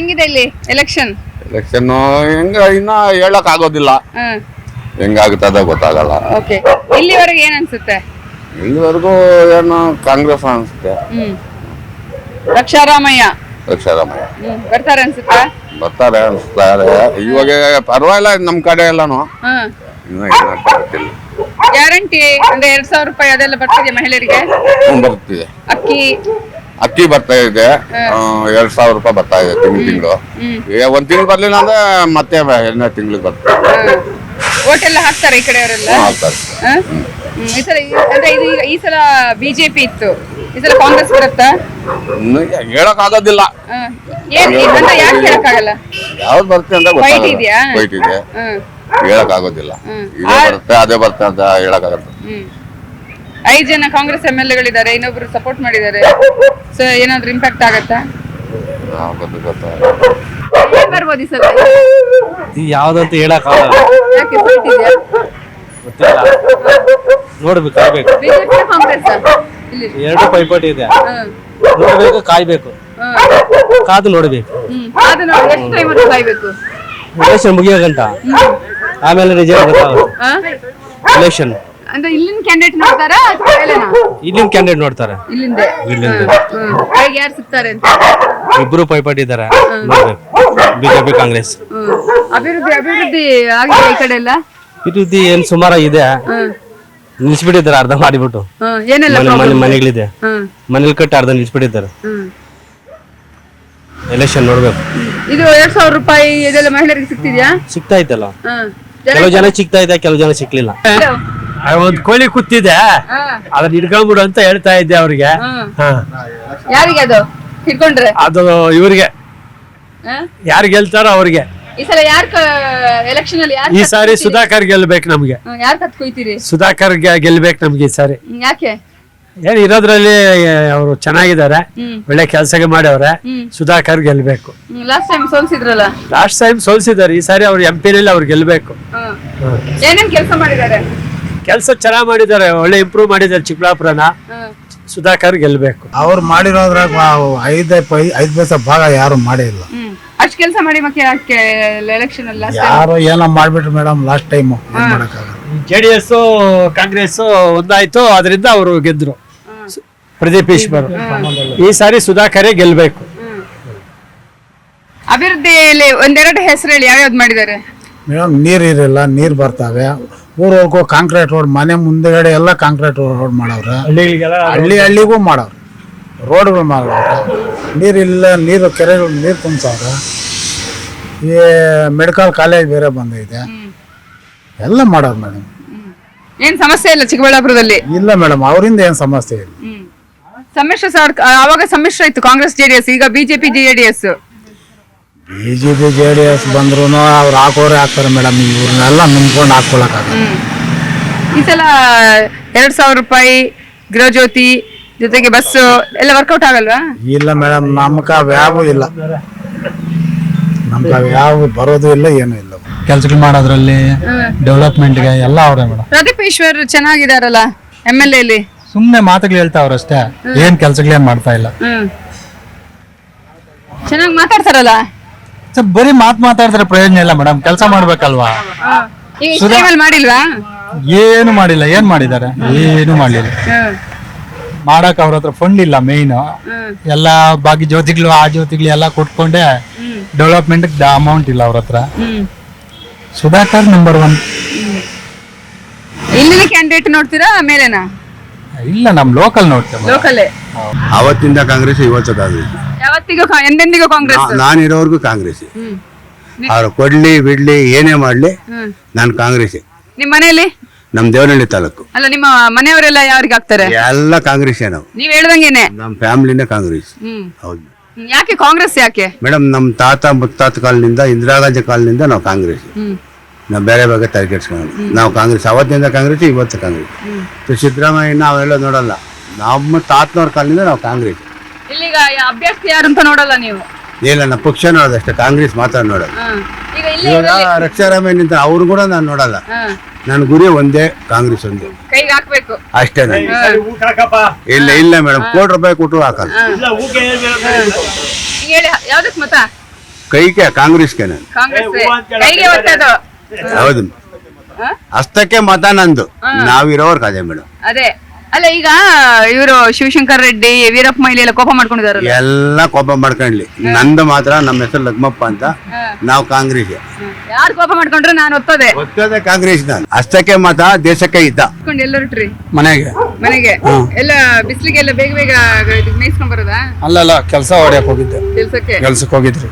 ಹೆಂಗಿದೆ ಇಲ್ಲಿ election election ಹೆಂಗ ಇನ್ನ ಹೇಳಕ್ ಆಗೋದಿಲ್ಲ ಹೆಂಗಾಗುತ್ತದ ಗೊತ್ತಾಗಲ್ಲ. ಓಕೆ ಇಲ್ಲಿವರೆಗೆ ಏನ್ ಅನ್ಸುತ್ತೆ? ಇಲ್ಲಿವರೆಗೂ ಏನು ಕಾಂಗ್ರೆಸ್ ಅನ್ಸುತ್ತೆ. ಹ್ಮ್. ರಕ್ಷಾರಾಮಯ್ಯ. ಅಕ್ಷರಮಯ ಹ್ಮ್. ಬರ್ತಾರೆ ಅನ್ಸುತ್ತಾ? ಬರ್ತಾರೆ ಅನ್ಸ್ತಾರೆ ಇವಾಗ ಪರವಾಗಿಲ್ಲ ನಮ್ ಕಡೆ ಎಲ್ಲಾನು. ಗ್ಯಾರಂಟಿ ಅಂದ್ರೆ ಎರಡ್ ಸಾವಿರ ರೂಪಾಯಿ ಅದೆಲ್ಲ ಬರ್ತಿದೆ ಮಹಿಳೆಯರಿಗೆ? ಬರ್ತಿದೆ. ಅಕ್ಕಿ. ಅಕ್ಕಿ ಬರ್ತಾ ಇದೆ. ಎರಡ್ ಸಾವಿರ ರೂಪಾಯಿ ಬರ್ತಾ ಇದೆ ತಿಂಗಳು ತಿಂಗಳು. ಒಂದ್ ತಿಂಗಳು ಬರ್ಲಿಲ್ಲ ಅಂದ್ರೆ ಮತ್ತೆ ಎರಡನೇ ತಿಂಗಳಿಗೆ ಬರ್ತದೆ. ಓಟ್ ಎಲ್ಲ ಹಾಕ್ತಾರೆ ಈ ಕಡೆಯವರೆಲ್ಲ ಹಾಕ್ತಾರೆ. ಹ? ಹ್ಮ್. ಈ ಸಲ ಈ- ಅಂದ್ರೆ ಇದು ಈಗ ಈ ಸಲ ಬಿಜೆಪಿ ಇತ್ತು. ಈ ಸಲ ಕಾಂಗ್ರೆಸ್ ಬರುತ್ತಾ? ಇನ್ನು ಹೇಳಕ್ ಆಗೋದಿಲ್ಲ ಹ. ಏನ್ ಯಾಕೆ ಹೇಳಕ್ಕಾಗಲ್ಲ? ಯಾವ್ದು ಬರುತ್ತೆ ಅಂತ ಗೊತ್ತಾಗಲ್ಲ ಇದೆಯಾ? ಫೈಟ್ ಇದೆ ಹ್ಮ್ ಹೇಳಕ್ ಆಗೋದಿಲ್ಲ ಹ್ಮ್. ಇದೇ ಬರುತ್ತೆ ಅದೇ ಬರುತ್ತೆ ಅಂತ ಹೇಳಕ್ ಆಗುತ್ತೆ ಹ್ಮ್. ಐದ್ ಜನ ಕಾಂಗ್ರೆಸ್ ಎಂ ಎಲ್ ಎಗಳಿದ್ದಾರೆ ಇನ್ನೊಬ್ರು ಸಪೋರ್ಟ್ ಮಾಡಿದ್ದಾರೆ. ಸೊ ಏನಾದ್ರು ಇಂಪ್ಯಾಕ್ಟ್ ಆಗತ್ತಾ? ಏನ್ ಬರ್ಬೋದು ಈ ಸಲ? ಯಾವ್ದಂತ ಹೇಳಕ್ಕಾಗಲ್ಲ. ಯಾಕೆ ಫೈಟ್ ಇದೆಯಾ ಗೊತ್ತಿಲ್ಲ. ನೋಡ್ಬೇಕು ಕಾಯ್ಬೇಕು. ಬಿಜೆಪಿ ಕಾಂಗ್ರೆಸ್ ಇಲ್ಲಿ. ಎರಡು ಪೈಪೋಟಿ ಇದೆ. ನೋಡ್ಬೇಕು ಕಾಯ್ಬೇಕು. ಕಾದು ನೋಡ್ಬೇಕು. ಹ್ಮ್ ಅದು ನೋಡಿ ಎಷ್ಟು ಟೈಮ್ ಕಾಯ್ಬೇಕು? ಎಲೆಕ್ಷನ್ ಮುಗಿಯೋಗಂಟ ಆಮೇಲೆ ರಿಸಲ್ಟ್ ಗೊತ್ತಾಗುತ್ತೆ. ಹ? ಎಲೆಕ್ಷನ್ ಅಂದ್ರೆ ಇಲ್ಲಿನ ಕ್ಯಾಂಡಿಡೇಟ್ ನೋಡ್ತಾರಾ ಅಥವಾ ಬೇರೆನಾ? ಇಲ್ಲಿನ ಕ್ಯಾಂಡಿಡೇಟ್ ನೋಡ್ತಾರೆ ಇಲ್ಲಿಂದೆ ಇಲ್ಲಿಂದ ಹ್ಮ್. ಹೇಗೆ ಯಾರು ಸಿಗ್ತಾರೆ ಅಂತ ಇಬ್ರು ಪೈಪಾಟಿ ಇದ್ದಾರೆ ಬಿಜೆಪಿ ಕಾಂಗ್ರೆಸ್ ಹ್ಮ್. ಅಭಿವೃದ್ಧಿ ಅಭಿವೃದ್ಧಿ ಆಗಿದೆ ಈ ಕಡೆ ಎಲ್ಲ ಅಭಿವೃದ್ಧಿ ಏನ್ ಸುಮಾರು ಇದೆ ಹ್ಮ್. ನಿಲ್ಸ್ಬಿಟ್ಟಿದ್ದಾರೆ ಅರ್ಧ ಮಾಡಿಬಿಟ್ಟು ಹ್ಮ್. ಏನೆಲ್ಲ ಮನೆ ಮನೆ ಮನೆಗಳಿದೆ ಹ್ಮ್. ಮನೇಲಿ ಕಟ್ಟಿ ಅರ್ಧ ನಿಲ್ಸ್ಬಿಟ್ಟಿದ್ದಾರೆ ಹ್ಮ್. ಎಲೆಕ್ಷನ್ ನೋಡ್ಬೇಕು ಇದು ಎರಡ್ ಸಾವಿರ ರೂಪಾಯಿ ಇದೆಲ್ಲ ಮಹಿಳೆಯರಿಗೆ ಸಿಗ್ತಿದ್ಯಾ ಸಿಗ್ತಾ ಇತ್ತಲ್ಲ ಹ್ಮ್. ಕೆಲವು ಜನ ಸಿಗ್ತಾ ಇದೆ ಕೆಲವು ಜನ ಸಿಕ್ಲಿಲ್ಲ ಒಂದ್ ಕೋಳಿ ಕೂತಿದೆ. ಹಾ. ಅದನ್ನ ಹಿಡ್ಕೊಂಬಿಡು ಅಂತ ಹೇಳ್ತಾ ಇದ್ದೆ ಅವ್ರಿಗೆ. ಹಾ. ಯಾರಿಗೆ ಅದು? ಹಿಡ್ಕೊಂಡ್ರೆ? ಅದು ಇವ್ರಿಗೆ? ಯಾರು ಗೆಲ್ತಾರೋ ಅವ್ರಿಗೆ. ಈ ಸಲ ಯಾರ್ ಎಲೆಕ್ಷನ್ ಅಲ್ಲಿ ಯಾರು ಈ ಸಾರಿ ಸುಧಾಕರ್ ಗೆಲ್ಬೇಕು ನಮ್ಗೆ. ಯಾರ್ ಕತ್ ಕೊಯ್ತೀರಿ? ಸುಧಾಕರ್ ಗೆಲ್ಬೇಕು ನಮ್ಗೆ ಈ ಸಾರಿ. ಯಾಕೆ? ಏನ್ ಇರೋದ್ರಲ್ಲಿ ಅವರು ಚೆನ್ನಾಗಿದ್ದಾರೆ. ಒಳ್ಳೆ ಕೆಲಸ ಮಾಡ್ಯವ್ರೆ ಹ್ಮ್. ಸುಧಾಕರ್ ಗೆಲ್ಬೇಕು. ಲಾಸ್ಟ್ ಟೈಮ್ ಸೋಲ್ಸಿದ್ರಲ್ಲ? ಲಾಸ್ಟ್ ಟೈಮ್ ಸೋಲ್ಸಿದ್ದಾರೆ. ಈ ಸಾರಿ ಅವ್ರು ಎಂ ಪಿನಲ್ಲಿ ಅವ್ರು ಗೆಲ್ಬೇಕು. ಏನೇನ್ ಕೆಲಸ ಮಾಡಿದ್ದಾರೆ? ಕೆಲಸ ಚೆನ್ನಾಗಿ ಮಾಡಿದ್ದಾರೆ ಒಳ್ಳೆ ಇಂಪ್ರೂವ್ ಮಾಡಿದ್ದಾರೆ ಚಿಕ್ಕಬಳ್ಳಾಪುರನ. ಸುಧಾಕರ್ ಗೆಲ್ಬೇಕು. ಅವ್ರು ಮಾಡಿರೋದ್ರಾಗ ಐದ್ ಐದು ಪೈಸ ಭಾಗ ಯಾರು ಮಾಡಿಲ್ಲ ಇಲ್ಲ. ಹ್ಮ್. ಕೆಲಸ ಮಾಡಿ ಮತ್ತೆ ಎಲೆಕ್ಷನ್? ಯಾರು ಏನೋ ಮಾಡ್ಬಿಟ್ರು madam last time JDS J D S Congress ಒಂದಾಯ್ತು ಅದರಿಂದ ಅವರು ಗೆದ್ರು. ಪ್ರದೀಪ್ ಈಶ್ವರ್. ಈ ಸಾರಿ ಸುಧಾಕರೇ ಗೆಲ್ಬೇಕು. ಅಭಿವೃದ್ಧಿಯಲ್ಲಿ ಒಂದೆರಡು ಹೆಸರು ಹೇಳಿ ಯಾವ್ಯಾವ್ದು ಮಾಡಿದ್ದಾರೆ? ಮೇಡಮ್ ನೀರು ಇರಲ್ಲ ನೀರು ಬರ್ತಾವೆ. ಊರವ್ರಿಗೂ ಕಾಂಕ್ರೀಟ್ ರೋಡ್ ಮನೆ ಮುಂದೆಗಡೆ ಎಲ್ಲ ಕಾಂಕ್ರೀಟ್ ರೋಡ್ ಮಾಡವ್ರೆ. ಹಳ್ಳಿಗಳಿಗೆಲ್ಲ ಹಳ್ಳಿ ಹಳ್ಳಿಗೂ ಮಾಡವ್ರೆ. ರೋಡ್ಗಳು ಮಾಡವ್ರೆ. ನೀರಿಲ್ಲ ನೀರು ಕೆರೆಗಳು ನೀರು ತುಂಬಿಸವ್ರೆ. ಈ ಮೆಡಿಕಲ್ ಕಾಲೇಜ್ ಬೇರೆ ಬಂದೈತೆ. ಎಲ್ಲ ಮಾಡೋರು ಮೇಡಮ್. ಏನ್ ಸಮಸ್ಯೆ ಇಲ್ಲ ಚಿಕ್ಕಬಳ್ಳಾಪುರದಲ್ಲಿ? ಇಲ್ಲ ಮೇಡಮ್ ಅವರಿಂದ ಏನು ಸಮಸ್ಯೆ ಇಲ್ಲ. ಸಮ್ಮಿಶ್ರ ಸರ್ಕಾರ ಅವಾಗ ಸಮ್ಮಿಶ್ರ ಇತ್ತು ಕಾಂಗ್ರೆಸ್ ಜೆಡಿಎಸ್ ಈಗ BJP JDS B J P J D S ಬಂದ್ರು ಅವ್ರು ಹಾಕೋರೆ ಹಾಕ್ತಾರೆ ಮೇಡಮ್. ಇವ್ರನ್ನೆಲ್ಲ ನಂಬ್ಕೊಂಡು ಹಾಕ್ಕೊಳಕ್ಕಾಗಲ್ಲ ಈ ಸಲ ಎರಡ್ ಸಾವಿರ ರೂಪಾಯಿ ಗೃಹಜ್ಯೋತಿ ಜೊತೆಗೆ ಬಸ್ ಎಲ್ಲ ವರ್ಕೌಟ್ ಆಗಲ್ವಾ? ಇಲ್ಲ ಮೇಡಮ್ ನಮ್ಕ ಅವು ಇಲ್ಲ. ನಮ್ಗೆ ಅವು ಯಾವ ಬರೋದು ಇಲ್ಲ ಏನು ಇಲ್ಲ. ಕೆಲ್ಸಗಳು ಮಾಡೋದ್ರಲ್ಲಿ ಡೆವಲಪ್ಮೆಂಟ್ಗೆ ಎಲ್ಲ ಅವರೇ ಮೇಡಮ್. ಪ್ರದೀಪ್ ಈಶ್ವರ್ ಚೆನ್ನಾಗಿದಾರಲ್ಲ ಎಂ ಎಲ್ ಎಲ್ಲಿ ಸುಮ್ನೆ ಮಾತುಗಳು ಹೇಳ್ತಾವ್ರ ಅಷ್ಟೇ. ಏನ್ ಕೆಲ್ಸಗಳೇನ್ ಮಾಡ್ತಾ ಇಲ್ಲ. ಚೆನ್ನಾಗಿ ಮಾತಾಡ್ತಾರಲ್ಲ? ಸೊ ಬರೀ ಮಾತ್ ಮಾತಾಡಿದ್ರೆ ಪ್ರಯೋಜನ ಇಲ್ಲ ಮೇಡಮ್ ಕೆಲಸ ಮಾಡ್ಬೇಕಲ್ವಾ? ಈಗ ಇಷ್ಟ್ time ಅಲ್ಲಿ ಮಾಡಿಲ್ವಾ? ಏನು ಮಾಡಿಲ್ಲ. ಏನ್ ಮಾಡಿದ್ದಾರೆ? ಏನು ಮಾಡ್ಲಿಲ್ಲ ಹ್ಮ್ ಮಾಡಕ್ ಅವ್ರ ಹತ್ರ ಫಂಡ್ ಇಲ್ಲ ಮೇನ್ ಎಲ್ಲಾ ಎಲ್ಲ ಬಾಕಿ ಜ್ಯೋತಿಗಳು ಆ ಜ್ಯೋತಿಗಳು ಎಲ್ಲ ಕೊಟ್ಕೊಂಡೆ ಡೆವಲಪ್ಮೆಂಟ್ ಅಮೌಂಟ್ ಇಲ್ಲ ಅವ್ರ ಹತ್ರ. ಹ್ಮ್. ಸುಧಾಕರ್ ನಂಬರ್ ಒನ್ ಇಲ್ಲಿನ ಕ್ಯಾಂಡಿಡೇಟ್ ನೋಡ್ತೀರಾ ಆಮೇಲೆನಾ ಇಲ್ಲ ನಮ್ ಲೋಕಲ್ ನೋಡ್ತೇವೆ. ಲೋಕಲೇ ಅವತ್ತಿಂದ ಕಾಂಗ್ರೆಸ್ ಇವತ್ತು ಯಾವತ್ತಿಗೂ ಕಾ- ಎಂದೆಂದಿಗೂ ಕಾಂಗ್ರೆಸ್? ನಾನಿರೋರ್ಗು ಕಾಂಗ್ರೆಸ್ ಹ್ಮ್. ಅವ್ರು ಕೊಡ್ಲಿ ಬಿಡ್ಲಿ ಏನೇ ಮಾಡ್ಲಿ ಹ್ಮ್. ನಾನು ಕಾಂಗ್ರೆಸ್ ನಿಮ್ ಮನೆಯಲ್ಲಿ? ನಮ್ ದೇವನಹಳ್ಳಿ ತಾಲೂಕು. ಅಲ್ಲ ನಿಮ್ಮ ಮನೆಯವರೆಲ್ಲ ಯಾರಿಗೆ ಹಾಕ್ತಾರೆ? ಎಲ್ಲ ಕಾಂಗ್ರೆಸ್ ನಾವು. ನೀವ್ ಹೇಳ್ದಂಗೆನೆ. ನಮ್ಮ ಫ್ಯಾಮಿಲಿನೇ ಕಾಂಗ್ರೆಸ್ ಹ್ಮ್. ಹೌದು. ಹ್ಮ್. ಯಾಕೆ ಕಾಂಗ್ರೆಸ್ ಯಾಕೆ? ಮೇಡಮ್ ನಮ್ಮ ತಾತ ಮುತ್ತಾತ ಕಾಲದಿಂದ ಇಂದಿರಾ ಗಾಂಧಿ ಕಾಲದಿಂದ ನಾವು ಕಾಂಗ್ರೆಸ್ ಹ್ಮ್. ನಾವು ಬೇರೆ ಬಗ್ಗೆ ತಲೆ ಕೆಡ್ಸ್ಕೊಂಡು ನಾವು ಕಾಂಗ್ರೆಸ್ ಅವತ್ತಿಂದ ಕಾಂಗ್ರೆಸ್ ಇವತ್ತು ಕಾಂಗ್ರೆಸ್ ಸಿದ್ದರಾಮಯ್ಯ ಸಿದ್ದರಾಮಯ್ಯನ ಅವೆಲ್ಲ ನೋಡಲ್ಲ. ನಮ್ಮ ತಾತನವ್ರ ಕಾಲದಿಂದ ನಾವು ಕಾಂಗ್ರೆಸ್ ಇಲ್ಲಿಗ ಯ- ಅಭ್ಯರ್ಥಿ ಯಾರು ಅಂತ ನೋಡಲ್ಲ ನೀವು? ಇಲ್ಲ ನಮ್ಮ ಪಕ್ಷ ನೋಡೋದಷ್ಟೇ ಕಾಂಗ್ರೆಸ್ ಮಾತ್ರ ನೋಡೋದು. ಹಾ. ಈಗ ಇಲ್ಲಿ ಇವಾಗ ರಕ್ಷಾರಾಮಯ್ಯ ನಿಂತ ಅವ್ರು ಕೂಡ ನಾನು ನೋಡಲ್ಲ. ಹಾ. ನನ್ನ ಗುರಿ ಒಂದೇ ಕಾಂಗ್ರೆಸ್ ಒಂದೇ. ಕೈಗೆ ಹಾಕ್ಬೇಕು. ಅಷ್ಟೇ ಹಾಕಪ್ಪ. ಇಲ್ಲ ಇಲ್ಲ ಮೇಡಮ್ ಕೋಟಿ ರೂಪಾಯಿ ಕೊಟ್ಟರು ಹಾಕಲ್ಲ. ಈಗ ಹೇಳಿ ಯಾವ್ದಕ್ ಮತ? ಕೈಗೆ ಕಾಂಗ್ರೆಸ್ಗೆ ನಾನು. ಕಾಂಗ್ರೆಸ್. ಕೈಗೆ ಒತ್ತದು. ಹೌದು. ಹ? ಅಷ್ಟಕ್ಕೆ ಮತ ನಂದು. ನಾವಿರೋರ್ಗೆ ಅದೇ ಮೇಡಮ್ ಅದೇ. ಅಲ್ಲ ಈಗ ಇವರು ಶಿವಶಂಕರ್ ರೆಡ್ಡಿ ವೀರಪ್ಪ ಮೈಲಿ ಎಲ್ಲ ಕೋಪ ಮಾಡ್ಕೊಂಡಿದಾರಲ್ಲ? ಎಲ್ಲ ಕೋಪ ಮಾಡ್ಕೊಂಡ್ಲಿ. ನಂದು ಮಾತ್ರ ನಮ್ಮ ಹೆಸರು ಲಗ್ಮಪ್ಪ ಅಂತ ನಾವು ಕಾಂಗ್ರೆಸ್ ಯಾರು ಕೋಪ ಮಾಡ್ಕೊಂಡ್ರೆ ನಾನು ಒತ್ತೋದೆ ಒತ್ತದೆ ಕಾಂಗ್ರೆಸ್ ನಾನು. ಅಷ್ಟಕ್ಕೆ ಮಾತ್ರ ದೇಶಕ್ಕೆ ಇದ್ದ ಎಲ್ಲರೂ ಟ್ರಿ ಮನೆಗೆ. ಮನೆಗೆ. ಎಲ್ಲ ಬಿಸ್ಲಿಗೆಲ್ಲ ಬೇಗ ಬೇಗ ಮೇಯ್ಸ್ಕೊಂಡ್ ಬರೋದಾ? ಅಲ್ಲ ಕೆಲಸ ಹೊಡೆಯಕ್ ಹೋಗಿದ್ದೆ. ಕೆಲಸಕ್ಕೆ? ಕೆಲ್ಸಕ್ಕೆ ಹೋಗಿದ್ರಿ.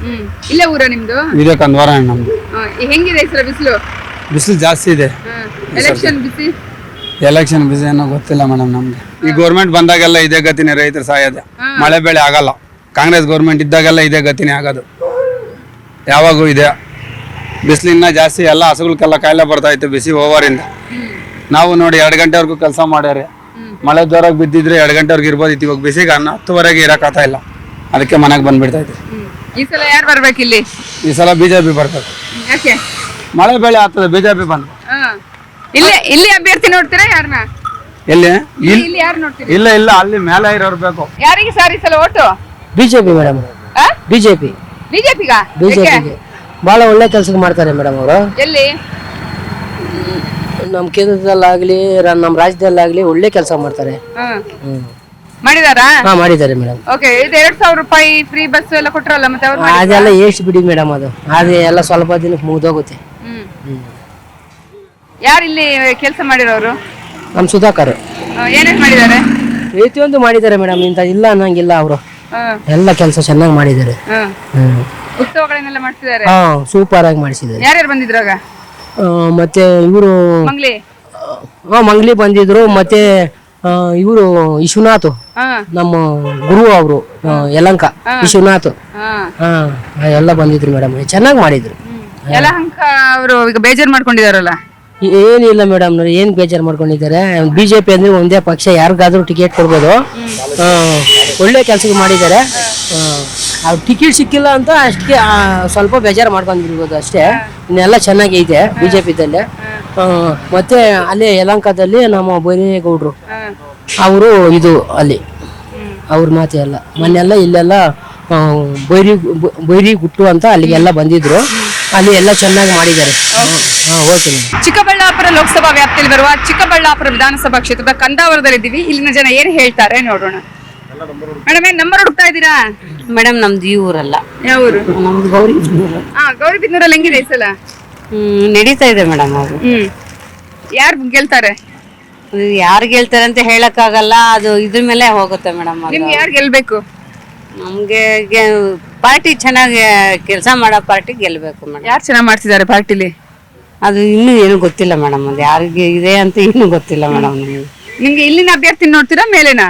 ಇಲ್ಲೇ ಊರ ನಿಮ್ದು? ಇದೇ ಕಂದ್ವಾರ ನಮ್ದು. ಹೆಂಗಿದೆ ಈ ಸಲ ಬಿಸಿಲು? ಬಿಸಿಲು ಜಾಸ್ತಿ ಇದೆ. ಎಲೆಕ್ಷನ್ ಬಿಸಿ? ಎಲೆಕ್ಷನ್ ಬಿಸಿ ಏನೋ ಗೊತ್ತಿಲ್ಲ ಮೇಡಮ್ ನಮ್ಗೆ. ಈ ಗೌರ್ಮೆಂಟ್ ಬಂದಾಗೆಲ್ಲ ಇದೇ ಗತಿನೇ ರೈತರು ಸಾಯೋದು. ಮಳೆ ಬೆಳೆ ಆಗಲ್ಲ. ಕಾಂಗ್ರೆಸ್ ಗೌರ್ಮೆಂಟ್ ಇದ್ದಾಗೆಲ್ಲ ಇದೇ ಗತಿನೇ ಆಗೋದು. ಯಾವಾಗೂ ಇದೆ. ಬಿಸಿಲಿನ ಜಾಸ್ತಿ ಎಲ್ಲ ಹಸುಗಳಿಗೆಲ್ಲ ಕಾಯಿಲೆ ಬರ್ತಾ ಇತ್ತು ಬಿಸಿ ಓವರಿಂದ ನಾವು ನೋಡಿ ಎರಡು ಗಂಟೆವರೆಗೂ ಕೆಲಸ ಮಾಡ್ಯಾರೆ. ಮಳೆ ಜೋರಾಗಿ ಬಿದ್ದಿದ್ರೆ ಎರಡು ಗಂಟೆವರೆಗೆ ಇರ್ಬೋದು. ಇವಾಗ ಬಿಸಿಗೆ ಅನ್ನ ಹತ್ತುವರೆಗೆ ಇರೋಕ್ಕಾಗ್ತಾ ಇಲ್ಲ. ಅದಕ್ಕೆ ಮನೆಗೆ ಬಂದ್ಬಿಡ್ತಾ ಇದ್ವಿ ಈ ಸಲ ಯಾರು ಬರ್ಬೇಕು ಇಲ್ಲಿ ಈ ಸಲ ಬಿ ಜೆ ಪಿ ಬರ್ತದೆ. ಯಾಕೆ? ಮಳೆ ಬೆಳೆ ಆಗ್ತದೆ. ಬಿ ಜೆ ಪಿ ಬಂದು. ಇಲ್ಲಿ ಇಲ್ಲಿ ಅಭ್ಯರ್ಥಿ ನೋಡ್ತೀರಾ ಯಾರನ್ನ ಎಲ್ಲಿ? ಇಲ್ಲಿ ಇಲ್ಲಿ ಯಾರು ನೋಡ್ತೀರಿ? ಇಲ್ಲ ಇಲ್ಲ ಅಲ್ಲಿ ಮೇಲೆ ಇರೋರು ಬೇಕು. ಯಾರಿಗೆ ಸರ್ ಈ ಸಲ ಓಟು? BJP madam. ಬಿಜೆಪಿ. ಬಿಜೆಪಿಗ? ಬಿಜೆಪಿಗೆ. ಬಹಳ ಒಳ್ಳೆ ಕೆಲಸ ಮಾಡ್ತಾರೆ ಮೇಡಮ್ ಅವರು. ಎಲ್ಲಿ? ನಮ್ಮ ಕೇಂದ್ರದಲ್ಲಾಗಲಿ ನಮ್ಮ ರಾಜ್ಯದಲ್ಲಾಗ್ಲಿ ಒಳ್ಳೆ ಕೆಲಸ ಮಾಡ್ತಾರೆ. ಹ. ಹ್ಮ್. ಮಾಡಿದಾರಾ? ಹಾ ಮಾಡಿದ್ದಾರೆ ಮೇಡಮ್. ಓಕೆ ಇದು ಎರಡ್ ಸಾವಿರ ರೂಪಾಯಿ ಫ್ರೀ ಬಸ್ ಎಲ್ಲ ಕೊಟ್ರಲ್ಲ ಮತ್ತೆ ಅವ್ರು ಅದೆಲ್ಲ ಎಷ್ಟು ಬಿಡಿ ಮೇಡಮ್ ಅದು. ಅದು ಎಲ್ಲ ಸ್ವಲ್ಪ ದಿನಕ್ಕೆ ಮುಗ್ದೋಗುತ್ತೆ. ಹ್ಮ್. ಯಾರು ಇಲ್ಲಿ ಕೆಲಸ ಮಾಡಿರೋರು? ನಮ್ಮ ಸುಧಾಕರ್. ಏನೇನ್ ಮಾಡಿದ್ದಾರೆ? ಪ್ರತಿಯೊಂದು ಮಾಡಿದ್ದಾರೆ ಮೇಡಮ್ ಇಂಥ ಇಲ್ಲ ಅನ್ನಂಗಿಲ್ಲ ಅವರು. ಎಲ್ಲ ಕೆಲಸ ಚೆನ್ನಾಗಿ ಮಾಡಿದ್ದಾರೆ. ಉತ್ಸವಗಳನ್ನೆಲ್ಲ ಮಾಡ್ತಿದ್ದಾರೆ? ಹಾ ಸೂಪರ್ ಆಗಿ ಮಾಡಿಸಿದ್ದಾರೆ. ಯಾರ್ಯಾರು ಬಂದಿದ್ರಾಗ? ಆ, ಮತ್ತೆ ಇವರು ಮಂಗ್ಲಿ. ಹಾ ಮಂಗ್ಲಿ ಬಂದಿದ್ರು ಮತ್ತೆ ಇವರು ವಿಶ್ವನಾಥ್. ಹ. ನಮ್ಮ ಗುರು ಅವರು ಯಲಂಕ ವಿಶ್ವನಾಥ್. ಹ. ಹಾ ಎಲ್ಲ ಬಂದಿದ್ರು ಮೇಡಮ್ ಚೆನ್ನಾಗಿ ಮಾಡಿದ್ರು. ಯಲಹಂಕ ಅವರು ಈಗ ಬೇಜಾರು ಮಾಡ್ಕೊಂಡಿದಾರಲ್ಲ? ಏನಿಲ್ಲ ಮೇಡಮ್ ಏನ್ ಬೇಜಾರು ಮಾಡ್ಕೊಂಡಿದ್ದಾರೆ? ಬಿಜೆಪಿ ಅಂದ್ರೆ ಒಂದೇ ಪಕ್ಷ ಯಾರಿಗಾದ್ರೂ ಟಿಕೆಟ್ ಕೊಡ್ಬೋದು. ಒಳ್ಳೆ ಕೆಲಸ ಮಾಡಿದ್ದಾರೆ. ಅವ್ರು ಟಿಕೆಟ್ ಸಿಕ್ಕಿಲ್ಲ ಅಂತ ಅಷ್ಟೇ ಸ್ವಲ್ಪ ಬೇಜಾರು ಮಾಡ್ಕೊಂಡಿರ್ಬೋದು ಅಷ್ಟೇ. ಇನ್ನೆಲ್ಲ ಚೆನ್ನಾಗೈತೆ ಬಿಜೆಪಿದಲ್ಲಿ ಮತ್ತೆ ಅಲ್ಲೇ ಯಲಂಕದಲ್ಲಿ ನಮ್ಮ ಬೈರೇಗೌಡ್ರು. ಅವರು ಇದು ಅಲ್ಲಿ. ಅವ್ರ ಮಾತೆ ಎಲ್ಲ ಮೊನ್ನೆಲ್ಲ ಇಲ್ಲೆಲ್ಲ ಬೈರಿ ಬೈರಿ ಗುಟ್ಟು ಅಂತ ಅಲ್ಲಿಗೆಲ್ಲ ಬಂದಿದ್ರು. ಅಲ್ಲಿ ಎಲ್ಲ ಚೆನ್ನಾಗಿ ಮಾಡಿದ್ದಾರೆ. ಹಾಂ ಓಕೆ ಚಿಕ್ಕಬಳ್ಳಾಪುರ ಲೋಕಸಭಾ ವ್ಯಾಪ್ತಿಯಲ್ಲಿ ಬರುವ ಚಿಕ್ಕಬಳ್ಳಾಪುರ ವಿಧಾನಸಭಾ ಕ್ಷೇತ್ರದ ಕಂದಾವರದಲ್ಲಿದ್ದೀವಿ. ಇಲ್ಲಿನ ಜನ ಏನ್ ಹೇಳ್ತಾರೆ ನೋಡೋಣ. ಮೇಡಮ್ ಏನ್ ನಂಬರ್ ಹುಡುಕ್ತಾ ಇದ್ದೀರಾ? ಮೇಡಮ್ ನಮ್ದು ಈ ಊರಲ್ಲ. ಯಾವ ಊರು? ನಮ್ದು ಗೌರಿ ಹಾ ಗೌರಿಬಿದನೂರಲ್ಲಿ ಹೆಂಗಿದೆ ಈ ಸಲ? ಹ್ಮ್ ನಡೀತಾ ಇದೆ ಮೇಡಮ್ ಅವರು. ಹ್ಮ್. ಯಾರು ಗೆಲ್ತಾರೆ? ಯಾರು ಗೆಲ್ತಾರೆ ಅಂತ ಹೇಳಕ್ಕಾಗಲ್ಲ ಅದು ಇದ್ರ ಮೇಲೆ ಹೋಗುತ್ತೆ ಮೇಡಮ್ ನಿಮ್ಗೆ ಯಾರು ಗೆಲ್ಬೇಕು? ನಮ್ಗೆ ಪಾರ್ಟಿ ಚೆನ್ನಾಗಿ ಕೆಲಸ ಮಾಡೋ ಪಾರ್ಟಿ ಗೆಲ್ಲಬೇಕು ಮೇಡಮ್. ಯಾರು ಚೆನ್ನಾಗಿ ಮಾಡ್ತಿದ್ದಾರೆ ಪಾರ್ಟಿಲಿ? ಅದು ಇನ್ನೂ ಏನು ಗೊತ್ತಿಲ್ಲ ಮೇಡಮ್ ಅದು ಯಾರಿಗೆ ಇದೆ ಅಂತ ಇನ್ನೂ ಗೊತ್ತಿಲ್ಲ ಮೇಡಮ್ ನೀವು ನಿಮ್ಗೆ. ಇಲ್ಲಿನ ಅಭ್ಯರ್ಥಿ ನೋಡ್ತೀರಾ ಮೇಲೆನಾ?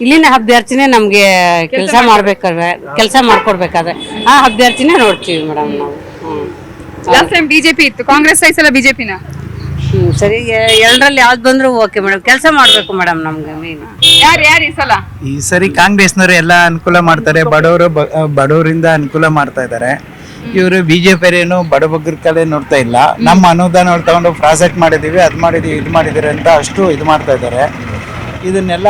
ಇಲ್ಲಿನ ಅಭ್ಯರ್ಥಿನೇ ನಮ್ಗೆ ಕೆಲಸ ಮಾಡ್ಬೇಕಾದ್ರೆ ಕೆಲಸ ಮಾಡ್ಕೊಡ್ಬೇಕಾದ್ರೆ ಆ ಅಭ್ಯರ್ಥಿನೇ ನೋಡ್ತೀವಿ ಮೇಡಮ್ ನಾವು. ಲಾಸ್ಟ್ ಟೈಮ್ ಬಿಜೆಪಿ ಇತ್ತು ಕಾಂಗ್ರೆಸ್ ಸಲ ಬಿಜೆಪಿನ ಹ್ಮ್ ಸರಿ ಎರಡರಲ್ಲಿ ಯಾವ್ದು ಬಂದ್ರು ಓಕೆ ಮೇಡಮ್ ಕೆಲಸ ಮಾಡ್ಬೇಕು ಮೇಡಮ್ ನಮ್ಗೆ ಮೇನ್ ಯಾರು ಯಾರು ಈ ಸಲ? ಈ ಸರಿ ಕಾಂಗ್ರೆಸ್ನವರು ಎಲ್ಲ ಅನುಕೂಲ ಮಾಡ್ತಾರೆ. ಬಡವರು ಬ- ಬಡವರಿಂದ ಅನುಕೂಲ ಮಾಡ್ತಾ ಇದ್ದಾರೆ ಇವರು ಬಿಜೆಪಿ ಏನು ಬಡಬಗ್ಗರ ಕಡೆ ನೋಡ್ತಾ ಇಲ್ಲ. ನಮ್ಮ ಅನುದಾನ ತಗೊಂಡು ಪ್ರಾಜೆಕ್ಟ್ ಮಾಡಿದೀವಿ ಅದ್ ಮಾಡಿದೀವಿ ಇದು ಮಾಡಿದಿರಿ ಅಂತ ಅಷ್ಟು ಇದು ಮಾಡ್ತಾ ಇದ್ದಾರೆ ಇದನ್ನೆಲ್ಲ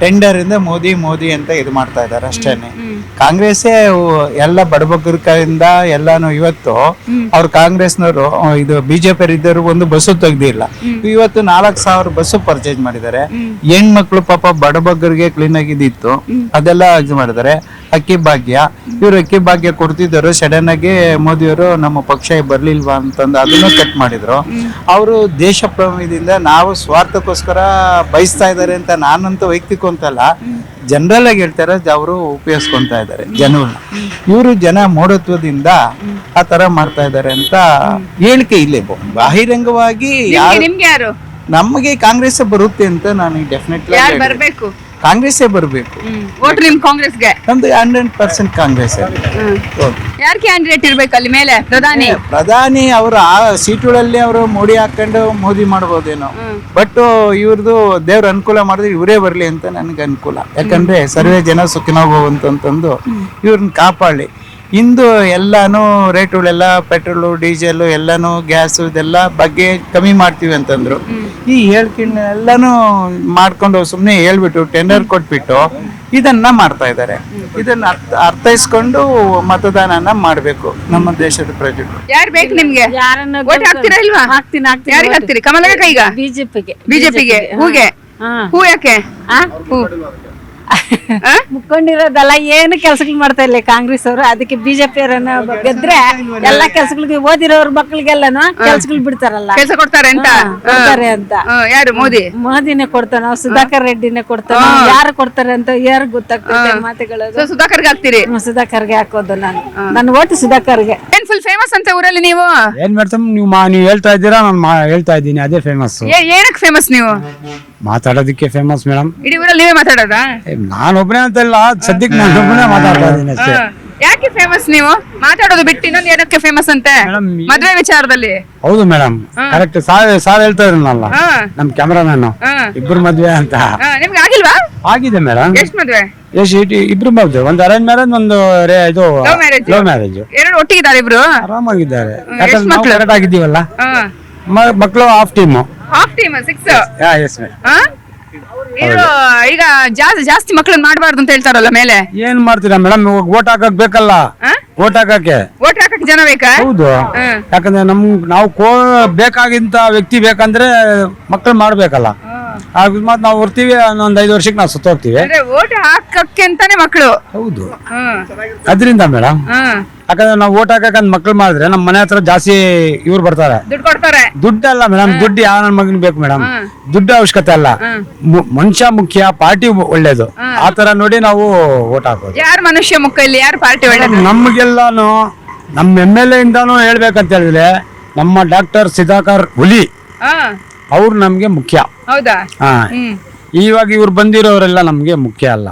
ಟೆಂಡರ್ ಇಂದ ಮೋದಿ ಮೋದಿ ಅಂತ ಇದು ಮಾಡ್ತಾ ಇದ್ದಾರೆ ಅಷ್ಟೇನೆ ಕಾಂಗ್ರೆಸ್ಸೇ ಎಲ್ಲ ಬಡಬಗ್ಗರ ಕಡೆಯಿಂದ ಎಲ್ಲಾನು ಇವತ್ತು ಅವ್ರ ಕಾಂಗ್ರೆಸ್ನವರು ಇದು ಬಿಜೆಪಿ ಇದ್ದರು ಒಂದು ಬಸ್ಸು ತೆಗ್ದಿಲ್ಲ. ಇವತ್ತು ನಾಲ್ಕು ಸಾವಿರ ಬಸ್ಸು ಪರ್ಚೇಸ್ ಮಾಡಿದ್ದಾರೆ. ಹೆಣ್ಮಕ್ಳು ಪಾಪ ಬಡಬಗ್ಗರಿಗೆ ಕ್ಲೀನ್ ಆಗಿದ್ದಿತ್ತು. ಅದೆಲ್ಲ ಇದು ಮಾಡಿದ್ದಾರೆ. ಅಕ್ಕಿ ಭಾಗ್ಯ. ಇವ್ರು ಅಕ್ಕಿ ಭಾಗ್ಯ ಕೊಡ್ತಿದ್ದರು. ಸಡನ್ ಆಗಿ ಮೋದಿಯವರು ನಮ್ಮ ಪಕ್ಷ ಬರ್ಲಿಲ್ವಾ ಅಂತಂದು ಅದನ್ನು ಕಟ್ ಮಾಡಿದ್ರು. ಅವರು ದೇಶ ಪ್ರೇಮದಿಂದ ನಾವು ಸ್ವಾರ್ಥಕ್ಕೋಸ್ಕರ ಬಯಸ್ತಾ ಇದ್ದಾರೆ ಅಂತ ನಾನಂತೂ ವೈಯಕ್ತಿಕ ಅಂತಲ್ಲ ಜನರಲ್ ಆಗಿ ಹೇಳ್ತಾರೆ ಅವರು ಉಪಯೋಗಿಸ್ಕೊಂತ ಇದ್ದಾರೆ ಜನರು ಇವರು ಜನ ಮೂಢತ್ವದಿಂದ ಆ ತರ ಮಾಡ್ತಾ ಇದ್ದಾರೆ ಅಂತ ಹೇಳಿಕೆ ಇಲ್ಲೇ ಬಹಿರಂಗವಾಗಿ ನಿಮ್ಗೆ ಯಾರು ನಿಮ್ಗೆ ಯಾರು? ನಮಗೆ ಕಾಂಗ್ರೆಸ್ ಬರುತ್ತೆ ಅಂತ ನಾನು ಡೆಫಿನೆಟ್ಲಿ ಬರ್ಬೇಕು? ಕಾಂಗ್ರೆಸ್ಸೇ ಬರಬೇಕು. ಓಟ್ ನಿಮ್ ಕಾಂಗ್ರೆಸ್ಗೆ. ನಮ್ದು ಹಂಡ್ರೆಡ್ ಪರ್ಸೆಂಟ್ ಕಾಂಗ್ರೆಸ್ ಯಾರು ಕ್ಯಾಂಡಿಡೇಟ್ ಇರ್ಬೇಕು ಅಲ್ಲಿ ಮೇಲೆ? ಪ್ರಧಾನಿ? ಪ್ರಧಾನಿ ಅವರು ಆ ಸೀಟುಗಳಲ್ಲಿ ಅವರು ಮೋಡಿ ಹಾಕೊಂಡು ಮೋದಿ ಮಾಡ್ಬೋದೇನೋ. ಬಟ್ ಇವ್ರದ್ದು ದೇವ್ರ ಅನುಕೂಲ ಮಾಡಿದ್ರೆ ಇವರೇ ಬರಲಿ ಅಂತ ನನಗೆ ಅನುಕೂಲ. ಯಾಕಂದ್ರೆ ಸರ್ವೇ ಜನ ಸುಖಿನ ಅಂತಂದು ಇವ್ರನ್ನ ಕಾಪಾಡಲಿ. ಇಂದು ಎಲ್ಲಾನು ರೇಟ್ಗಳೆಲ್ಲ ಪೆಟ್ರೋಲು ಡೀಸೆಲ್ ಎಲ್ಲಾನು ಗ್ಯಾಸ್ ಇದೆಲ್ಲ ಬಗ್ಗೆ ಕಮ್ಮಿ ಮಾಡ್ತೀವಿ ಅಂತಂದ್ರು. ಈ ಹೇಳ್ಕಿನೆಲ್ಲಾನು ಮಾಡ್ಕೊಂಡು ಸುಮ್ಮನೆ ಹೇಳ್ಬಿಟ್ಟು ಟೆಂಡರ್ ಕೊಟ್ಬಿಟ್ಟು ಇದನ್ನ ಮಾಡ್ತಾ ಇದ್ದಾರೆ ಇದನ್ನ ಅರ್ಥ ಅರ್ಥೈಸ್ಕೊಂಡು ಮತದಾನನ ಮಾಡಬೇಕು ನಮ್ಮ ದೇಶದ ಪ್ರಜೆಗಳು. ಯಾರು ಬೇಕು ನಿಮ್ಗೆ? ಯಾರನ್ನ ಓಟ್ ಹಾಕ್ತೀರಾ ಇಲ್ವಾ? ಹಾಕ್ತೀನಿ ಹಾಕ್ತೀನಿ ಯಾರಿಗೆ ಹಾಕ್ತೀರಿ? ಬಿಜೆಪಿಗೆ. ಬಿಜೆಪಿಗೆ. ಹೂಗೆ? ಹೂ. ಯಾಕೆ? ಹೂ? ಮುಕ್ಕೊಂಡಿರೋದಲ್ಲ ಏನು ಕೆಲ್ಸಗಳು ಮಾಡ್ತಾ ಇಲ್ಲ ಕಾಂಗ್ರೆಸ್ ಅವರು. ಅದಕ್ಕೆ ಬಿಜೆಪಿ ಅವರನ್ನ ಗೆದ್ರೆ ಎಲ್ಲಾ ಕೆಲ್ಸಗಳಿಗೆ ಓದಿರೋರ್ ಮಕ್ಳಿಗೆಲ್ಲನು ಕೆಲ್ಸಗಳು ಬಿಡ್ತಾರಲ್ಲ. ಕೆಲಸ ಕೊಡ್ತಾರೆ ಅಂತ? ಹಾ, ಕೊಡ್ತಾರೆ ಅಂತ. ಯಾರು ಮೋದಿ? ಮೋದಿನೇ ಕೊಡ್ತಾನ. ಸುಧಾಕರ್ ರೆಡ್ಡಿನೇ ಕೊಡ್ತಾನ. ಯಾರು ಕೊಡ್ತಾರೆ ಅಂತ ಯಾರು ಗೊತ್ತಾಗ್ತದೆ ಮಾತುಗಳು ಸುಧಾಕರ್ ಸುಧಾಕರ್ಗೆ ಹಾಕ್ತೀರಿ? ಸುಧಾಕರ್ಗೆ ಹಾಕೋದು ನಾನು. ನನ್ನ ಓಟು ಸುಧಾಕರ್ಗೆ. ಏನ್ ಫುಲ್ ಫೇಮಸ್ ಅಂತ ಊರಲ್ಲಿ ನೀವು? ಏನ್ ಮೇಡಮ್ ನೀವು ಮಾ ನೀವು ಹೇಳ್ತಾ ಇದ್ದೀರಾ? ನಾನು ಹೇಳ್ತಾ ಇದ್ದೀನಿ. ಅದೇ ಫೇಮಸ್ ಏ- ಏನಕ್ಕೆ ಫೇಮಸ್ ನೀವು? ಮಾತಾಡೋದಕ್ಕೆ ಫೇಮಸ್ ಮೇಡಮ್ ಇಡೀ ಊರಲ್ಲಿ ನೀವೇ ಮಾತಾಡೋದಾ? ನಾನೊಬ್ಬನೇ ಅಂತಲ್ಲ ಸದ್ಯಕ್ಕೆ ನಾನೊಬ್ಬನೇ ಮಾತಾಡ್ತಾ ಇದ್ದೀನಿ ಅಷ್ಟೇ. ಯಾಕೆ ಫೇಮಸ್ ನೀವು? ಮಾತಾಡೋದು ಬಿಟ್ಟು ಇನ್ನೊಂದು ಏನಕ್ಕೆ ಫೇಮಸ್ ಅಂತೆ? ಮೇಡಮ್ ಮದ್ವೆ ವಿಚಾರದಲ್ಲಿ. ಹೌದು ಮೇಡಮ್. ಕರೆಕ್ಟ್ ಸಾರ್ ಸಾರ್ ಹೇಳ್ತಾ ಇದ್ರಲ್ಲ ಹಾ. ನಮ್ ಕ್ಯಾಮ್ರಾಮನ್ ಹಾ. ಇಬ್ರು ಮದ್ವೆ ಅಂತ. ಹಾ, ನಿಮ್ಗೆ ಆಗಿಲ್ವಾ? ಆಗಿದೆ ಮೇಡಮ್. ಎಷ್ಟ್ ಮದ್ವೆ? ಎಷ್ಟು ಇಬ್ರು ಮದ್ವೆ. ಒಂದು ಅರೇಂಜ್ ಮ್ಯಾರೇಜ್ ಒಂದು ರೇ ಇದು. ಲವ್ ಮ್ಯಾರೇಜ್ ಎರಡು ಒಟ್ಟಿಗಿದ್ದಾರೆ ಇಬ್ರು? ಆರಾಮಾಗಿದ್ದಾರೆ. ಯಾಕಂದ್ರೆ ನಾವು ಮಕ್ಳು? ಕರೆಕ್ಟ್ ಆಗಿದ್ದೀವಲ್ಲ? ಮ- ಮಕ್ಕಳು half team half team six S madam ಈಗ ಜಾಸ್ತಿ ಜಾಸ್ತಿ ಮಕ್ಕಳನ್ನ ಮಾಡಬಾರ್ದು ಅಂತ ಹೇಳ್ತಾರಲ್ಲ ಮೇಲೆ? ಏನ್ ಮಾಡ್ತೀರಾ ಮೇಡಮ್? ಓಟ್ ಹಾಕಕ್ ಬೇಕಲ್ಲ? ಓಟ್ ಹಾಕಕ್ಕೆ? ಓಟ್ ಹಾಕಕ್ ಜನ ಬೇಕಾ? ಹೌದು. ಯಾಕಂದ್ರೆ ನಮ್ ನಾವು ಕೋ ಬೇಕಾಗಿಂತ ವ್ಯಕ್ತಿ ಬೇಕಂದ್ರೆ ಮಕ್ಕಳು ಮಾಡ್ಬೇಕಲ್ಲ. ಅಕಸ್ಮಾತ್ ನಾವು ಬರ್ತೀವಿ ಒಂದ್ ಐದು ವರ್ಷಕ್ಕೆ ನಾವು ಸುತ್ತೋಗ್ತೀವಿ. ಅಂದ್ರೆ ಓಟ್ ಹಾಕಕ್ಕೆ ಅಂತಾನೆ ಮಕ್ಕಳು ಹೌದು. ಹ್ಮ್. ಅದರಿಂದ ಮೇಡಮ್ ಹ್ಮ್. ಯಾಕಂದ್ರೆ ನಾವು ಓಟ್ ಹಾಕಕ್ ಮಕ್ಳು ಮಾಡಿದ್ರೆ ನಮ್ಮ ಮನೆ ಹತ್ರ ಜಾಸ್ತಿ ಇವ್ರು ಬರ್ತಾರೆ. ದುಡ್ಡು ಕೊಡ್ತಾರೆ. ದುಡ್ಡಲ್ಲ ಮೇಡಮ್ ದುಡ್ಡು ಯಾವ ನನ್ನ ಮಗನ್ ಬೇಕು ಮೇಡಮ್ ದುಡ್ಡು ಅವಶ್ಯಕತೆ ಅಲ್ಲ. ಮು- ಮನುಷ್ಯ ಮುಖ್ಯ ಪಾರ್ಟಿ ಒಳ್ಳೇದು. ಆ ತರ ನೋಡಿ ನಾವು ಓಟ್ ಹಾಕೋದು. ಯಾರ್ ಮನುಷ್ಯ ಮುಖ ಇಲ್ಲಿ ಯಾರು ಪಾರ್ಟಿ ಒಳ್ಳೇದು? ನಮ್ಗೆಲ್ಲಾನು ನಮ್ಮ ಎಂ ಎಲ್ ಎ ಇಂದಾನು ಹೇಳ್ಬೇಕಂತ ಹೇಳಿದ್ರೆ ನಮ್ಮ ಡಾಕ್ಟರ್ ಸುಧಾಕರ್ ಹುಲಿ. ಹಾ. ಅವ್ರು ನಮ್ಗೆ ಮುಖ್ಯ. ಹೌದಾ? ಹಾ. ಇವಾಗ ಇವ್ರು ಬಂದಿರೋರೆಲ್ಲ ನಮ್ಗೆ ಮುಖ್ಯ ಅಲ್ಲ.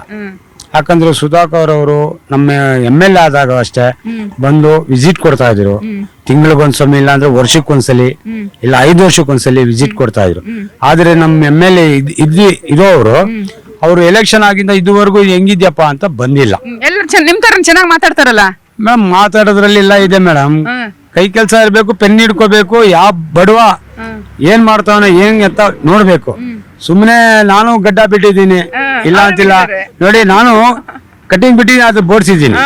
ಯಾಕಂದ್ರೆ ಸುಧಾಕರ್ ಅವರು ನಮ್ಮ ಎಂ ಎಲ್ ಎ ಆದಾಗ ಅಷ್ಟೇ ಬಂದು ವಿಸಿಟ್ ಕೊಡ್ತಾ ಇದ್ರು. ತಿಂಗಳಿಗೊಂದ್ಸಮಿ ಇಲ್ಲ ಅಂದ್ರೆ ವರ್ಷಕ್ಕೊಂದ್ಸಲಿ ಇಲ್ಲ ಐದು ವರ್ಷಕ್ಕೊಂದ್ಸಲಿ ವಿಸಿಟ್ ಕೊಡ್ತಾ ಇದ್ರು. ಆದ್ರೆ ನಮ್ಮ ಎಂ ಎಲ್ ಎ ಇದ್ವಿ ಇರೋರು ಅವರು ಎಲೆಕ್ಷನ್ ಆಗಿಂದ ಇದುವರೆಗೂ ಹೆಂಗಿದ್ಯಪ್ಪ ಅಂತ ಬಂದಿಲ್ಲ. ಎಲ್ಲರೂ ಚೆನ್ನ ನಿಮ್ ತರ ಚೆನ್ನಾಗಿ ಮಾತಾಡ್ತಾರಲ್ಲ? ಮ್ಯಾಮ್ ಮಾತಾಡೋದ್ರಲ್ಲಿ ಇಲ್ಲ ಇದೆ ಮೇಡಮ್. ಕೈ ಕೆಲಸ ಇರಬೇಕು ಪೆನ್ ಹಿಡ್ಕೋಬೇಕು ಯಾವ ಬಡವ ಏನ್ ಮಾಡ್ತಾವನ ಏನ್ ಎತ್ತ ನೋಡ್ಬೇಕು. ಸುಮ್ನೆ ನಾನು ಗಡ್ಡ ಬಿಟ್ಟಿದ್ದೀನಿ. ಇಲ್ಲ ಅಂತಿಲ್ಲ. ನೋಡಿ ನಾನು ಕಟಿಂಗ್ ಬಿಟ್ಟಿದ್ದೀನಿ ಅದು ಬೋಡ್ಸಿದ್ದೀನಿ.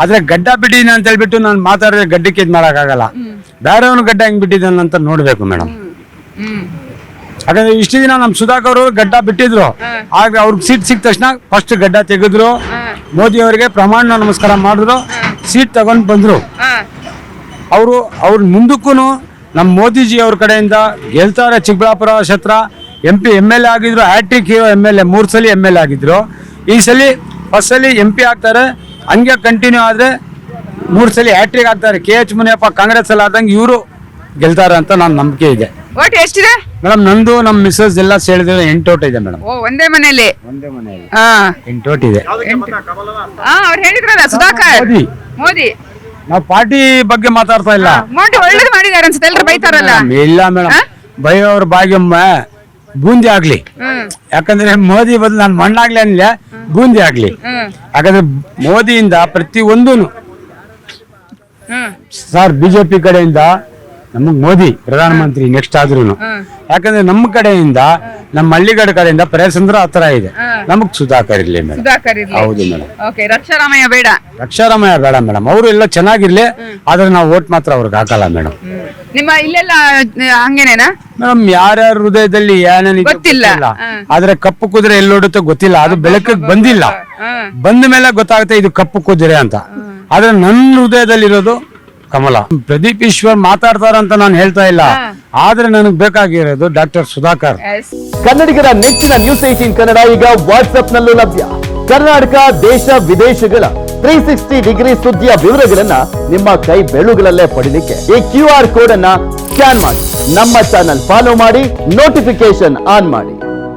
ಆದ್ರೆ ಗಡ್ಡ ಬಿಟ್ಟಿದ್ದೀನಿ ಅಂತ ಹೇಳ್ಬಿಟ್ಟು ನಾನು ಮಾತಾಡಿದ್ರೆ ಗಡ್ಡಕ್ಕೆ ಇದ್ ಮಾಡಕ್ಕಾಗಲ್ಲ. ಬೇರೆಯವನು ಗಡ್ಡ ಹೆಂಗ್ ಬಿಟ್ಟಿದ್ದಾನೆ ಅಂತ ನೋಡ್ಬೇಕು ಮೇಡಮ್. ಯಾಕಂದ್ರೆ ಇಷ್ಟು ದಿನ ನಮ್ ಸುಧಾಕರ್ ಅವರು ಗಡ್ಡ ಬಿಟ್ಟಿದ್ರು. ಆಗ ಅವ್ರಿಗೆ ಸೀಟ್ ಸಿಕ್ಕ ತಕ್ಷಣ ಫಸ್ಟ್ ಗಡ್ಡ ತೆಗೆದ್ರು. ಮೋದಿ ಅವರಿಗೆ ಪ್ರಮಾಣ ನಮಸ್ಕಾರ ಮಾಡಿದ್ರು. ಸೀಟ್ ತಗೊಂಡ್ ಬಂದ್ರು. ಅವರು ಅವ್ರ ಮುಂದಕ್ಕೂ ನಮ್ಮ ಮೋದಿಜಿ ಅವ್ರ ಕಡೆಯಿಂದ ಗೆಲ್ತಾರೆ ಚಿಕ್ಕಬಳ್ಳಾಪುರ ಕ್ಷೇತ್ರ. M P M L A ಆಗಿದ್ರು hattrick hero M L A ಮೂರು ಸಲ ಎಂ ಎಲ್ ಎ ಆಗಿದ್ರು. ಈ ಸಲ ಫಸ್ಟ್ ಸಲ ಎಂ ಪಿ ಆಗ್ತಾರೆ. ಹಂಗೆ ಕಂಟಿನ್ಯೂ ಆದರೆ ಮೂರು ಸಲ ಹ್ಯಾಟ್ರಿಕ್ ಆಗ್ತಾರೆ. ಕೆ ಎಚ್ ಮುನಿಯಪ್ಪ ಕಾಂಗ್ರೆಸ್ ಅಲ್ಲಿ ಆದಂಗೆ ಇವರು ಗೆಲ್ತಾರೆ ಅಂತ ನನ್ನ ನಂಬಿಕೆ ಇದೆ. ಓಟ್ ಎಷ್ಟಿದೆ? ಮೇಡಮ್ ನಂದು ನಮ್ಮ ಮಿಸ್ಸಸ್ ಎಲ್ಲ ಸೇಳಿದ್ರೆ ಎಂಟು ಓಟ್ ಇದೆ ಮೇಡಮ್ ಓ ಒಂದೇ ಮನೆಯಲ್ಲಿ? ಒಂದೇ ಮನೆಯಲ್ಲಿ. ಹಾ. ಎಂಟು ಓಟ್ ಇದೆ. ಹಾ ಅವ್ರು ಹೇಳಿದ್ರಲ್ಲ ಸುಧಾಕರ್. ಮೋದಿ. ನಾವು ಪಾರ್ಟಿ ಬಗ್ಗೆ ಮಾತಾಡ್ತಾ ಇಲ್ಲ. ಮೋದಿ ಒಳ್ಳೇದು ಮಾಡಿದಾರೆ ಅನ್ಸುತ್ತೆ ಎಲ್ರು ಬೈತಾರಲ್ಲ? ಇಲ್ಲ ಮೇಡಮ್. ಬೈಯೋರ್ ಭಾಗ್ಯಮ್ಮ ಬೂಂದಿ ಆಗ್ಲಿ. ಯಾಕಂದ್ರೆ ಮೋದಿ ಬದಲು ನಾನು ಮಣ್ಣಾಗ್ಲಿ ಅನ್ಲ ಬೂಂದಿ ಆಗ್ಲಿ. ಯಾಕಂದ್ರೆ ಮೋದಿಯಿಂದ ಪ್ರತಿ ಒಂದೂನು ಸರ್ ಬಿಜೆಪಿ ಕಡೆಯಿಂದ ನಮಗ್ ಮೋದಿ ಪ್ರಧಾನಮಂತ್ರಿ ನೆಕ್ಸ್ಟ್ ಆದ್ರೂ ಯಾಕಂದ್ರೆ ನಮ್ಮ ಕಡೆಯಿಂದ ನಮ್ಮ ಹಳ್ಳಿಗಡ ಕಡೆಯಿಂದ ಪ್ರಯಸಂದ್ರ ಹತ್ರ ಇದೆ. ನಮಗ್ ಸುಧಾಕರ್ ಇರ್ಲಿ ಮೇಡಮ್. ಸುಧಾಕರ್ ಇರ್ಲಿ. ಹೌದು ಮೇಡಮ್. ಓಕೆ ರಕ್ಷಾರಾಮಯ್ಯ ಬೇಡ. ರಕ್ಷಾರಾಮಯ್ಯ ಬೇಡ ಮೇಡಮ್. ಅವರು ಎಲ್ಲ ಚೆನ್ನಾಗಿರ್ಲಿ ಆದ್ರೆ ನಾವು ಓಟ್ ಮಾತ್ರ ಅವ್ರಿಗೆ ಹಾಕಲ್ಲ ಮೇಡಮ್. ನಿಮ್ಮ ಇಲ್ಲೆಲ್ಲ ಆ, ಹಂಗೇನೇನಾ? ಮೇಡಮ್ ಯಾರ್ಯಾರ ಹೃದಯದಲ್ಲಿ ಏನೇನು ಗೊತ್ತಿಲ್ಲ. ಆದ್ರೆ ಕಪ್ಪು ಕುದುರೆ ಎಲ್ಲೋಡುತ್ತೋ ಗೊತ್ತಿಲ್ಲ. ಅದು ಬೆಳಕಿಗೆ ಬಂದಿಲ್ಲ. ಬಂದ ಮೇಲೆ ಗೊತ್ತಾಗುತ್ತೆ ಇದು ಕಪ್ಪು ಕುದುರೆ ಅಂತ. ಆದ್ರೆ ನನ್ನ ಹೃದಯದಲ್ಲಿರೋದು ಕಮಲ. ಪ್ರದೀಪ್ ಈಶ್ವರ್ ಮಾತಾಡ್ತಾರಂತ ನಾನು ಹೇಳ್ತಾ ಇಲ್ಲ. ಆದ್ರೆ ನನಗೆ ಬೇಕಾಗಿರೋದು ಡಾಕ್ಟರ್ ಸುಧಾಕರ್. ಕನ್ನಡಿಗರ ನೆಚ್ಚಿನ ನ್ಯೂಸ್ ಏಟೀನ್ ಕನ್ನಡ ಈಗ ವಾಟ್ಸ್ಆಪ್ ನಲ್ಲೂ ಲಭ್ಯ. ಕರ್ನಾಟಕ ದೇಶ ವಿದೇಶಗಳ ತ್ರೀ ಸಿಕ್ಸ್ಟಿ ಡಿಗ್ರಿ ಸುದ್ದಿಯ ವಿವರಗಳನ್ನ ನಿಮ್ಮ ಕೈ ಬೆಳುಗಳಲ್ಲೇ ಪಡಿಲಿಕ್ಕೆ ಈ ಕ್ಯೂ ಆರ್ ಕೋಡ್ ಅನ್ನ ಸ್ಕ್ಯಾನ್ ಮಾಡಿ. ನಮ್ಮ ಚಾನಲ್ ಫಾಲೋ ಮಾಡಿ ನೋಟಿಫಿಕೇಶನ್ ಆನ್ ಮಾಡಿ.